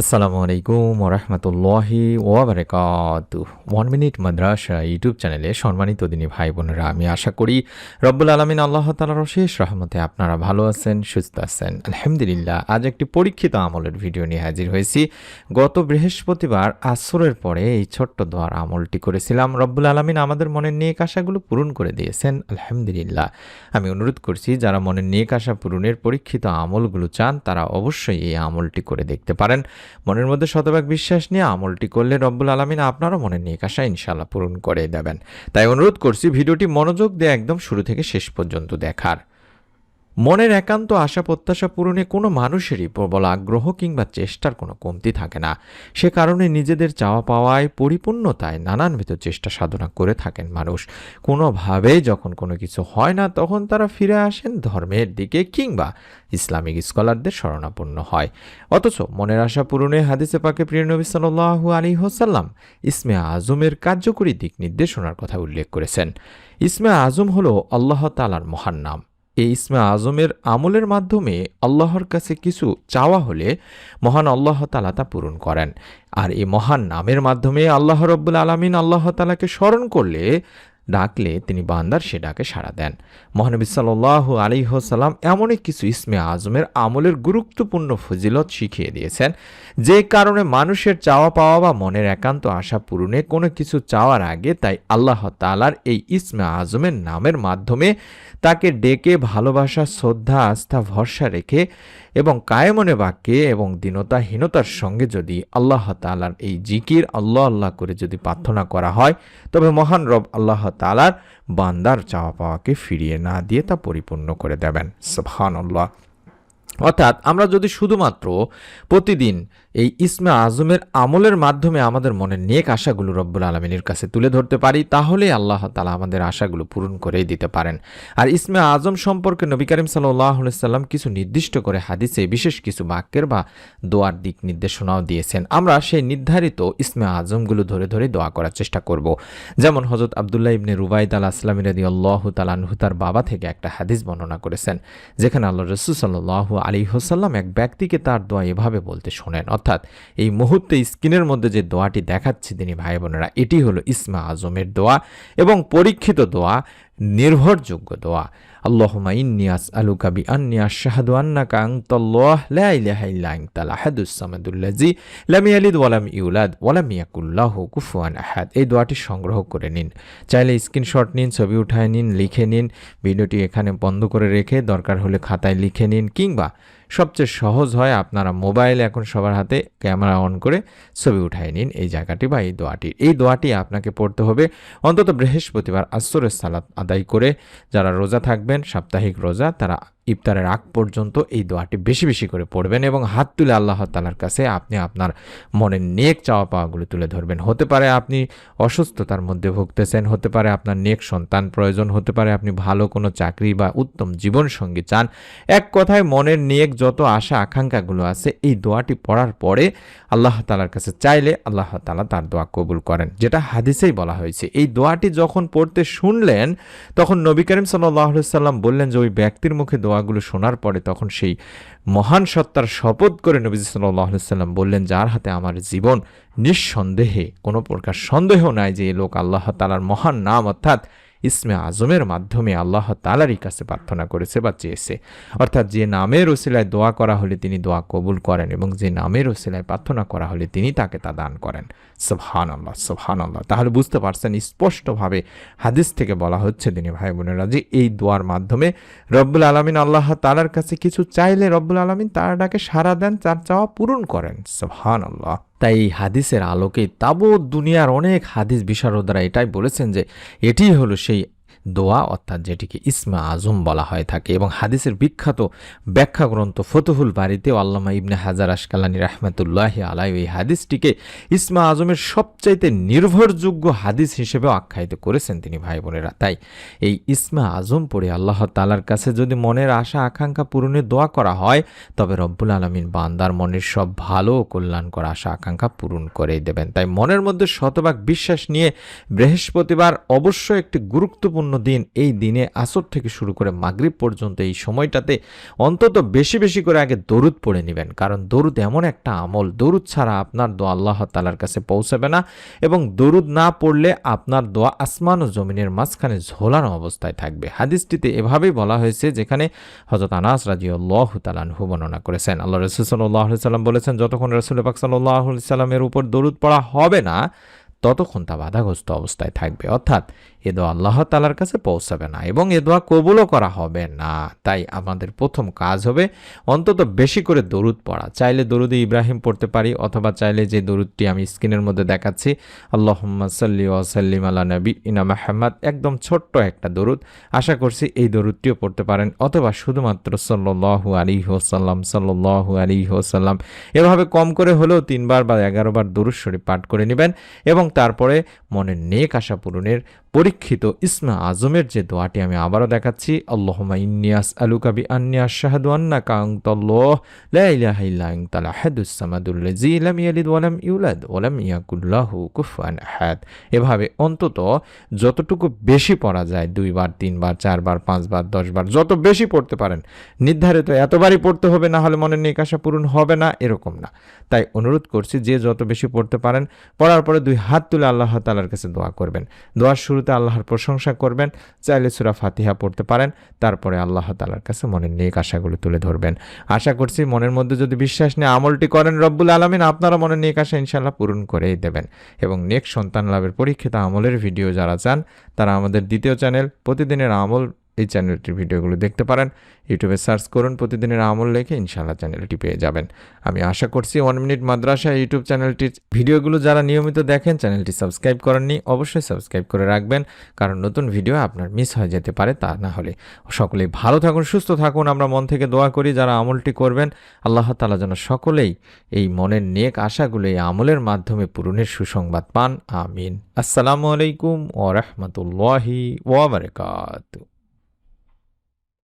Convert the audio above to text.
আসসালামু আলাইকুম ওরহমতুল্লাহি ওয়াবারাকাত ওয়ান মিনিট মাদ্রাসা ইউটিউব চ্যানেলে সম্মানিত দিনী ভাই বোনেরা, আমি আশা করি রব্বুল আলমিন আল্লাহ তালার অশেষ রহমতে আপনারা ভালো আছেন, সুস্থ আছেন। আলহামদুলিল্লাহ, আজ একটি পরীক্ষিত আমলের ভিডিও নিয়ে হাজির হয়েছি। গত বৃহস্পতিবার আসরের পরে এই ছোট্ট দোয়ার আমলটি করেছিলাম। রব্বুল আলমিন আমাদের মনের নেক আশাগুলো পূরণ করে দিয়েছেন। আলহামদুলিল্লাহ, আমি অনুরোধ করছি, যারা মনের নেক আশা পূরণের পরীক্ষিত আমলগুলো চান, তারা অবশ্যই এই আমলটি করে দেখতে পারেন। মনের মধ্যে শতভাগ বিশ্বাস নিয়ে আমলটি করলে রব্বুল আলমিন আপনারও মনের নিয়ে আশা ইনশাল্লাহ পূরণ করে দেবেন। তাই অনুরোধ করছি, ভিডিওটি মনোযোগ দিয়ে একদম শুরু থেকে শেষ পর্যন্ত দেখার। মনের একান্ত আশা প্রত্যাশা পূরণে কোনো মানুষেরই প্রবল আগ্রহ কিংবা চেষ্টার কোনো কমতি থাকে না। সে কারণে নিজেদের চাওয়া পাওয়ায় পরিপূর্ণতায় নানানবিধ চেষ্টা সাধনা করে থাকেন মানুষ। কোনোভাবেই যখন কোনো কিছু হয় না, তখন তারা ফিরে আসেন ধর্মের দিকে কিংবা ইসলামিক স্কলারদের শরণাপন্ন হয়। অথচ মনের আশা পূরণে হাদিসে পাকে প্রিয় নবী সাল্লাহু আলী হোসাল্লাম ইসমে আজমের কার্যকরী দিক নির্দেশনার কথা উল্লেখ করেছেন। ইসমে আজম হল আল্লাহ তালার মহান নাম। এই ইসমে আজমের আমলের মাধ্যমে আল্লাহর কাছে কিছু চাওয়া হলে মহান আল্লাহ তালা তা পূরণ করেন। আর এই মহান নামের মাধ্যমে আল্লাহ রব্বুল আলমিন আল্লাহ তালাকে স্মরণ করলে ডাকলে তিনি বান্দার সে ডাকে সাড়া দেন। মহানবী সাল্লাহ আলিহসাল্লাম এমনই কিছু ইসমে আজমের আমলের গুরুত্বপূর্ণ ফজিলত শিখিয়ে দিয়েছেন। যে কারণে মানুষের চাওয়া পাওয়া বা মনের একান্ত আশা পূরণে কোনো কিছু চাওয়ার আগে তাই আল্লাহ তালার এই ইসমে আজমের নামের মাধ্যমে তাকে ডেকে ভালোবাসা, শ্রদ্ধা, আস্থা, ভরসা রেখে এবং কায়মনে বাক্যে এবং দীনতাহীনতার সঙ্গে যদি আল্লাহ তালার এই জিকির আল্লাহ আল্লাহ করে যদি প্রার্থনা করা হয়, তবে মহান রব আল্লাহ তালার বান্দার চাওয়া পাওয়াকে ফিরিয়ে না দিয়ে তা পরিপূর্ণ করে দেবেন। সফান অর্থাৎ আমরা যদি শুধুমাত্র প্রতিদিন এই ইসমে আজমের আমলের মাধ্যমে আমাদের মনের নেক আশাগুলো রব্বুল আলমিনের কাছে তুলে ধরতে পারি তাহলে আল্লাহ তালা আমাদের আশাগুলো পূরণ করেই দিতে পারেন। আর ইসমে আজম সম্পর্কে নবী করিম সাল্লাম কিছু নির্দিষ্ট করে হাদিসে বিশেষ কিছু বাক্যের বা দোয়ার দিক নির্দেশনাও দিয়েছেন। আমরা সেই নির্ধারিত ইসমে আজমগুলো ধরে ধরে দোয়া করার চেষ্টা করব। যেমন হজরত আবদুল্লাহ ইবনে রুবাইদ আল আসলাম রাদি আল্লাহ তালানহু তার বাবা থেকে একটা হাদিস বর্ণনা করেছেন, যেখানে আল্লাহ রসুল সাল্লাহ আলী হোসাল্লাম এক ব্যক্তিকে তার দোয়া এভাবে বলতে শোনেন অর্থাৎ এই মুহূর্তে স্ক্রিনের মধ্যে যে দোয়াটি দেখাচ্ছি তিনি ভাই বোনেরা, এটি হলো ইসমা আজমের দোয়া এবং পরীক্ষিত দোয়া। নির্ভরযোগ্য দোয়া। আল্লাহুমা ইন্নিয়াস আলু কাবি আন্নিয়া শাহাদু আন্নাকা আনতাল্লাহ, লা ইলাহা ইল্লা আনতাল আহাদুস সামাদুল্লাজি লাম ইয়ালিদ ওয়ালাম ইউলাদ ওয়ালাম ইয়াকুল্লাহু কুফুয়ান আহাদ। এই দোয়াটি সংগ্রহ করে নিন। চাইলে স্ক্রিনশট নিন, ছবি উঠায় নিন, লিখে নিন, ভিডিওটি এখানে বন্ধ করে রেখে দরকার হলে খাতায় লিখে নিন, কিংবা সবচেয়ে সহজ হয় আপনারা মোবাইল এখন সবার হাতে ক্যামেরা অন করে ছবি উঠায় নিন এই জায়গাটি বা এই দোয়াটি। এই দোয়াটি আপনাকে পড়তে হবে অন্তত বৃহস্পতিবার আসরের সালাত আদায় করে যারা রোজা থাকবেন সাপ্তাহিক রোজা তারা ইফতারের আগ পর্যন্ত এই দোয়াটি বেশি বেশি করে পড়বেন এবং হাত তুলে আল্লাহ তালার কাছে আপনি আপনার মনের নেক চাওয়া পাওয়াগুলো তুলে ধরবেন। হতে পারে আপনি অসুস্থতার মধ্যে ভুগতেছেন, হতে পারে আপনার নেক সন্তান প্রয়োজন, হতে পারে আপনি ভালো কোনো চাকরি বা উত্তম জীবনসঙ্গী চান। এক কথায় মনের নেক যত আশা আকাঙ্ক্ষাগুলো আছে, এই দোয়াটি পড়ার পরে আল্লাহ তালার কাছে চাইলে আল্লাহ তালা তার দোয়া কবুল করেন, যেটা হাদিসেই বলা হয়েছে। এই দোয়াটি যখন পড়তে শুনলেন, তখন নবী করিম সাল্লাহ সাল্লাম বললেন যে, ওই ব্যক্তির মুখে দোয়াগুলো শোনার পরে তখন সেই মহান সত্তার শপথ করে নবী সাল্লাম বললেন, যার হাতে আমার জীবন নিঃসন্দেহে, কোনো প্রকার সন্দেহ নাই যে লোক আল্লাহ তালার মহান নাম অর্থাৎ ইসমে আজমের মাধ্যমে আল্লাহ তালারই কাছে প্রার্থনা করেছে বা চেয়েছে। অর্থাৎ যে নামের ওসিলায় দোয়া করা হলে তিনি দোয়া কবুল করেন এবং যে নামের ওসিলায় প্রার্থনা করা হলে তিনি তাকে তা দান করেন। সোহান আল্লাহ সোহান আল্লাহ তাহলে বুঝতে পারছেন, স্পষ্টভাবে হাদিস থেকে বলা হচ্ছে তিনি ভাই বোনেরা, যে এই দোয়ার মাধ্যমে রব্বুল আলমিন আল্লাহ তালার কাছে কিছু চাইলে রব্বুল আলমিন তার ডাকে সারা দেন, তার চাওয়া পূরণ করেন। সোহান আল্লাহ তাই এই হাদিসের আলোকে তাবৎ দুনিয়ার অনেক হাদিস বিশারদরা এটাই বলেছেন যে এটি হলো সেই দোয়া, অর্থাৎ যেটিকে ইসমা আজম বলা হয়ে থাকে। এবং হাদিসের বিখ্যাত ব্যাখ্যা গ্রন্থ ফতুহুল বাড়িতে আল্লামা ইবনে হাজার আশকালানি রহমতুল্লাহ আলাই এই হাদিসটিকে ইসমা আজমের সবচাইতে নির্ভরযোগ্য হাদিস হিসেবে আখ্যায়িত করেছেন তিনি ভাই বোনেরা। তাই এই ইসমা আজম পড়ে আল্লাহ তালার কাছে যদি মনের আশা, আকাঙ্ক্ষা পূরণে দোয়া করা হয়, তবে রব্বুল আলমিন বান্দার মনের সব ভালো কল্যাণকর আশা, আকাঙ্ক্ষা পূরণ করেই দেবেন। তাই মনের মধ্যে শতভাগ বিশ্বাস নিয়ে বৃহস্পতিবার অবশ্যই একটি গুরুত্বপূর্ণ দিন এই দিনে আসর থেকে শুরু করে মাগরিব পর্যন্ত এই সময়টাতে অন্তত বেশি বেশি করে আগে দরুদ পড়ে নেবেন। কারণ দরুদ এমন একটা আমল। দরুদ ছাড়া আপনার দোয়া আল্লাহ তালার কাছে পৌঁছাবে না এবং দরুদ না পড়লে আপনার দোয়া আসমান ও জমিনের মাঝখানে ঝোলানো অবস্থায় থাকবে। হাদিসটিতে এভাবেই বলা হয়েছে যেখানে হজরত আনাস রাজি আল্লাহ তালানহু বর্ণনা করেছেন। আল্লাহ রসুল সাল্লাহ সাল্লাম বলেছেন, যতক্ষণ রসুল পাক সাল্লাহ সাল্লামের উপর দরুদ পড়া হবে না ততক্ষণ তা বাধাগ্রস্ত অবস্থায় থাকবে। অর্থাৎ এ দোয়া আল্লাহ তালার কাছে পৌঁছাবে না এবং এ দোয়া কবুলও করা হবে না। তাই আমাদের প্রথম কাজ হবে অন্তত বেশি করে দরুদ পড়া। চাইলে দরুদে ইব্রাহিম পড়তে পারি অথবা চাইলে যে দরুদটি আমি স্ক্রিনের মধ্যে দেখাচ্ছি আল্লাহ সাল্লি ওয়াসাল্লিম আল্লাহ নবী ইনা মাহমদ একদম ছোট্ট একটা দরুদ। আশা করছি এই দরুদটিও পড়তে পারেন অথবা শুধুমাত্র সাল্লু আলী হোসাল্লাম সাল্লু আলী হোসাল্লাম এভাবে কম করে হলেও তিনবার বা এগারোবার দরুদ শরীফ পাঠ করে নেবেন এবং তারপরে মনের নেক আশা পূরণের পরীক্ষিত ইসমা আজমের যে দোয়াটি আমি আবারও দেখাচ্ছি আল্লাহমা ইন্নিয়াস আলুকাবি আন্নিয়া শাহাদু আন্না এভাবে অন্তত যতটুকু বেশি পড়া যায়, দুইবার, তিনবার, চারবার, পাঁচবার, দশবার, যত বেশি পড়তে পারেন, নির্ধারিত এতবারই পড়তে হবে, না হলে মনের নেক আশা পূরণ হবে না, এরকম না। তাই অনুরোধ করছি, যে যত বেশি পড়তে পারেন, পড়ার পরে দুই হাত তুলে আল্লাহ তালার কাছে দোয়া করবেন। দোয়ার শুরুতে আল্লাহর প্রশংসা করবেন, চাইলে সুরা ফাতিহা পড়তে পারেন, তারপরে আল্লাহ তালার কাছে মনের নেক আশাগুলো তুলে ধরবেন। আশা করছি মনের মধ্যে যদি বিশ্বাস নিয়ে আমলটি করেন রব্বুল আলমিন, আপনারা মনের নেক আশা ইনশাল্লাহ পূরণ করেই দেবেন। এবং নেক সন্তান লাভের পরীক্ষিত আমলের ভিডিও যারা চান, তারা আমাদের দ্বিতীয় চ্যানেল প্রতিদিনের আমল এই চ্যানেলটির ভিডিওগুলো দেখতে পারেন। ইউটিউবে সার্চ করুন, প্রতিদিনের আমল লেখে ইনশাআল্লাহ চ্যানেলটি পেয়ে যাবেন। আমি আশা করছি ওয়ান মিনিট মাদ্রাসা ইউটিউব চ্যানেলটির ভিডিওগুলো যারা নিয়মিত দেখেন, চ্যানেলটি সাবস্ক্রাইব করেননি, অবশ্যই সাবস্ক্রাইব করে রাখবেন। কারণ নতুন ভিডিও আপনার মিস হয়ে যেতে পারে তা না হলে। সকলেই ভালো থাকুন, সুস্থ থাকুন। আমরা মন থেকে দোয়া করি, যারা আমলটি করবেন, আল্লাহ তালা যেন সকলেই এই মনের নেক আশাগুলো এই আমলের মাধ্যমে পূরণের সুসংবাদ পান। আমিন। আসসালামু আলাইকুম ও রহমতুল্লাহি ওবরকাত